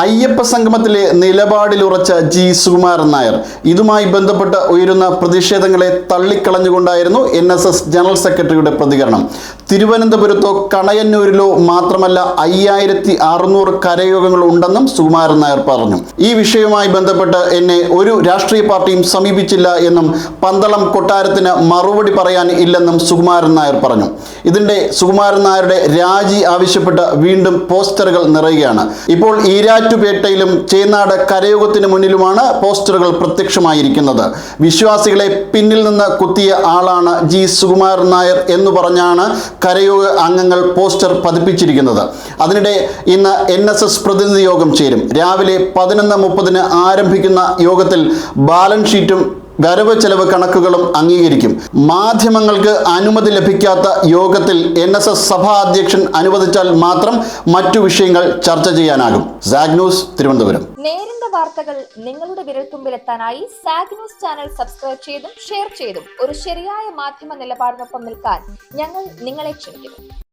അയ്യപ്പ സംഗമത്തിലെ നിലപാടിൽ ഉറച്ച ജി. സുകുമാരൻ നായർ. ഇതുമായി ബന്ധപ്പെട്ട് ഉയരുന്ന പ്രതിഷേധങ്ങളെ തള്ളിക്കളഞ്ഞുകൊണ്ടായിരുന്നു എൻ എസ് എസ് ജനറൽ സെക്രട്ടറിയുടെ പ്രതികരണം. തിരുവനന്തപുരത്തോ കണയന്നൂരിലോ മാത്രമല്ല അയ്യായിരത്തി അറുന്നൂറ് കരയോഗങ്ങൾ ഉണ്ടെന്നും സുകുമാരൻ നായർ പറഞ്ഞു. ഈ വിഷയവുമായി ബന്ധപ്പെട്ട് എന്നെ ഒരു രാഷ്ട്രീയ പാർട്ടിയും സമീപിച്ചില്ല എന്നും പന്തളം കൊട്ടാരത്തിന് മറുപടി പറയാൻ ഇല്ലെന്നും സുകുമാരൻ നായർ പറഞ്ഞു. ഇതിന്റെ സുകുമാരൻ നായരുടെ രാജി ആവശ്യപ്പെട്ട് വീണ്ടും പോസ്റ്ററുകൾ നിറയുകയാണ്. ഇപ്പോൾ ഈരാറ്റുപേട്ടയിലും ചേനാട് കരയോഗത്തിന് മുന്നിലുമാണ് പോസ്റ്ററുകൾ പ്രത്യക്ഷമായിരിക്കുന്നത്. വിശ്വാസികളെ പിന്നിൽ നിന്ന് കുത്തിയ ആളാണ് ജി. സുകുമാരൻ നായർ എന്ന് പറഞ്ഞാണ് കരയോഗ അംഗങ്ങൾ പോസ്റ്റർ പതിപ്പിച്ചിരിക്കുന്നത്. അതിനിടെ ഇന്ന് എൻ എസ് എസ് പ്രതിനിധി യോഗം ചേരും. രാവിലെ പതിനൊന്ന് മുപ്പതിന് ആരംഭിക്കുന്ന യോഗത്തിൽ ബാലൻസ് ഷീറ്റും വരവ് ചെലവ് കണക്കുകളും അംഗീകരിക്കും. മാധ്യമങ്ങൾക്ക് അനുമതി ലഭിക്കാത്ത യോഗത്തിൽ എൻ എസ് എസ് സഭാ അധ്യക്ഷൻ അനുവദിച്ചാൽ മാത്രം മറ്റു വിഷയങ്ങൾ ചർച്ച ചെയ്യാനാകും. സാഗ് ന്യൂസ് തിരുവനന്തപുരം. നേരിന്റെ വാർത്തകൾ നിങ്ങളുടെ വിരൽത്തുമ്പിലെത്താനായി സാഗ് ന്യൂസ് ചാനൽ സബ്സ്ക്രൈബ് ചെയ്തും ഷെയർ ചെയ്തും ഒരു ശരിയായ മാധ്യമ നിലപാടിനൊപ്പം നിൽക്കാൻ ഞങ്ങൾ നിങ്ങളെ ക്ഷണിക്കുന്നു.